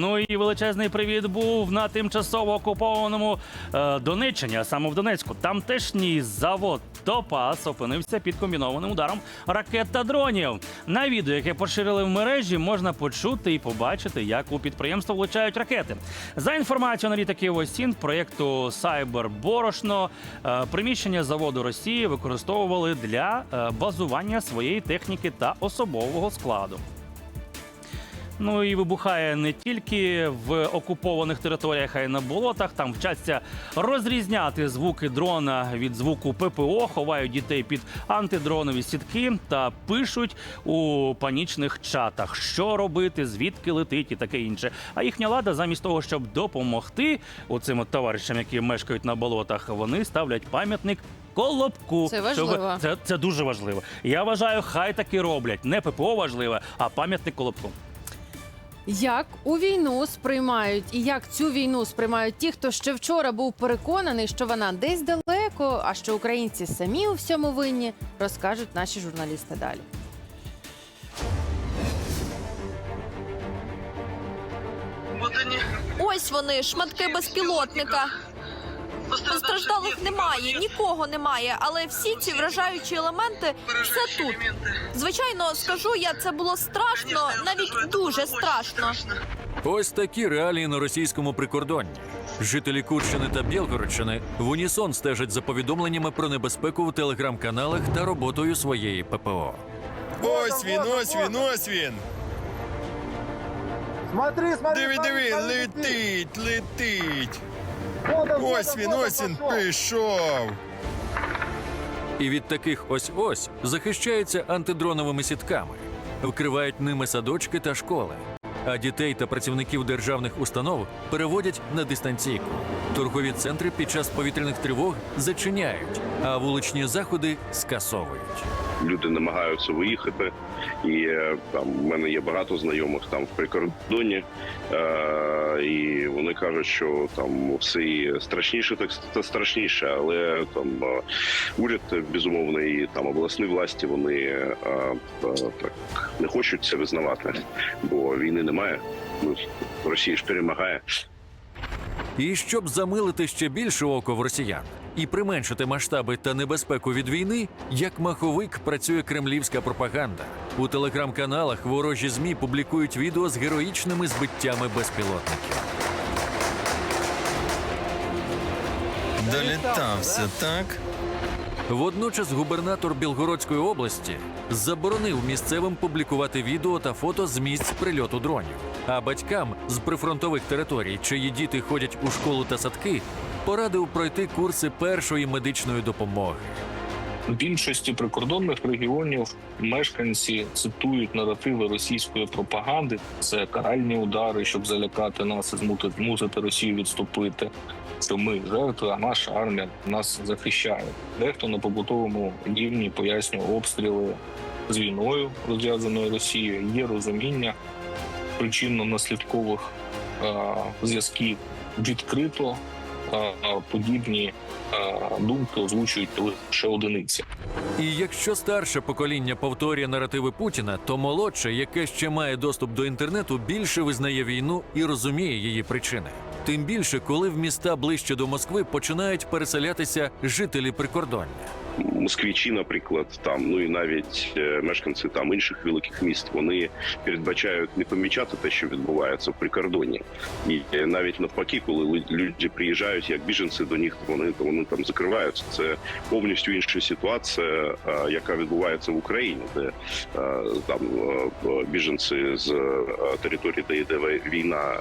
Ну і величезний привіт був на тимчасово окупованому е, Донеччині, а саме в Донецьку. Тамтешній завод Топас опинився під комбінованим ударом ракет та дронів. На відео, яке поширили в мережі, можна почути і побачити, як у підприємство влучають ракети. За інформацією аналітиків ОСІН проєкту Сайбер Борошно, е, приміщення заводу Росії використовували для е, базування своєї техніки та особового складу. Ну і вибухає не тільки в окупованих територіях, а й на болотах. Там вчаться розрізняти звуки дрона від звуку ППО, ховають дітей під антидронові сітки та пишуть у панічних чатах, що робити, звідки летить і таке інше. А їхня влада, замість того, щоб допомогти оцим от товаришам, які мешкають на болотах, вони ставлять пам'ятник. Колобку Це Щоб- Це, це дуже важливо. Я вважаю, хай таки роблять. Не ППО важливе, а пам'ятник колобку. Як у війну сприймають і як цю війну сприймають ті, хто ще вчора був переконаний, що вона десь далеко, а що українці самі у всьому винні, розкажуть наші журналісти далі. Ось вони, шматки безпілотника. Постраждалих немає, нікого немає, але всі ці вражаючі елементи все тут. Звичайно, скажу я, це було страшно, навіть дуже страшно. Ось такі реалії на російському прикордонні. Жителі Курщини та Білгородщини в унісон стежать за повідомленнями про небезпеку в телеграм-каналах та роботою своєї ППО. Ось він, ось він, ось він. Смотри, смотри, Диви, диви, летить, летить. Ось він, ось він пішов. І від таких ось-ось захищаються антидроновими сітками, вкривають ними садочки та школи. А дітей та працівників державних установ переводять на дистанційку. Торгові центри під час повітряних тривог зачиняють, а вуличні заходи скасовують. Люди намагаються виїхати, і е, там в мене є багато знайомих там в прикордонні, е, і вони кажуть, що там все страшніше, так та страшніше, але там е, уряд безумовно і там обласні власті вони е, е, так не хочуть це визнавати, бо війни немає. Ну Росія ж перемагає. І щоб замилити ще більше око в росіян і применшити масштаби та небезпеку від війни, як маховик працює кремлівська пропаганда. У телеграм-каналах ворожі змі публікують відео з героїчними збиттями безпілотників. Долітався, так? Водночас губернатор Білгородської області заборонив місцевим публікувати відео та фото з місць прильоту дронів. А батькам з прифронтових територій, чиї діти ходять у школу та садки, порадив пройти курси першої медичної допомоги. В більшості прикордонних регіонів мешканці цитують наративи російської пропаганди. Це каральні удари, щоб залякати нас і змусити, змусити Росію відступити. Що ми жертви, а наша армія нас захищає. Дехто на побутовому рівні пояснює обстріли з війною, розв'язаною Росією. Є розуміння причинно-наслідкових е, зв'язків відкрито. подібні думки озвучують лише одиниці. І якщо старше покоління повторює наративи Путіна, то молодше, яке ще має доступ до інтернету, більше визнає війну і розуміє її причини. Тим більше, коли в міста ближче до Москви починають переселятися жителі прикордоння. Москвічі, наприклад, там ну і навіть е, мешканці там інших великих міст, вони передбачають не помічати те, що відбувається в прикордонні, і навіть навпаки, коли люди приїжджають як біженці до них, вони то вони там закриваються. Це повністю інша ситуація, е, яка відбувається в Україні, де е, там біженці з території, де йде війна,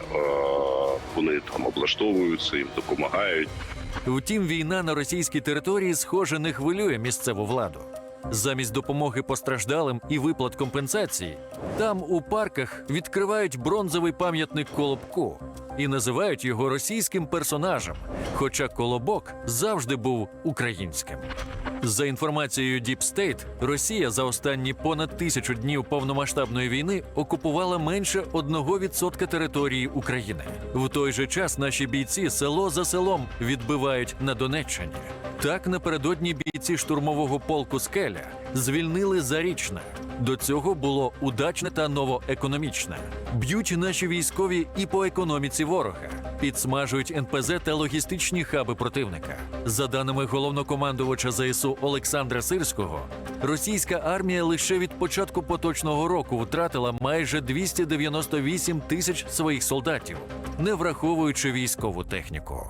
вони там облаштовуються, їм допомагають. Втім, війна на російській території, схоже, не хвилює місцеву владу. Замість допомоги постраждалим і виплат компенсації, там у парках відкривають бронзовий пам'ятник Колобку і називають його російським персонажем, хоча Колобок завжди був українським. За інформацією Deep State, Росія за останні понад тисячу днів повномасштабної війни окупувала менше 1% території України. В той же час наші бійці село за селом відбивають на Донеччині. Так напередодні бійці штурмового полку Скеля Звільнили зарічне. До цього було удачне та новоекономічне. Б'ють наші військові і по економіці ворога. Підсмажують НПЗ та логістичні хаби противника. За даними головнокомандувача ЗСУ Олександра Сирського, російська армія лише від початку поточного року втратила майже 298 тисяч своїх солдатів, не враховуючи військову техніку.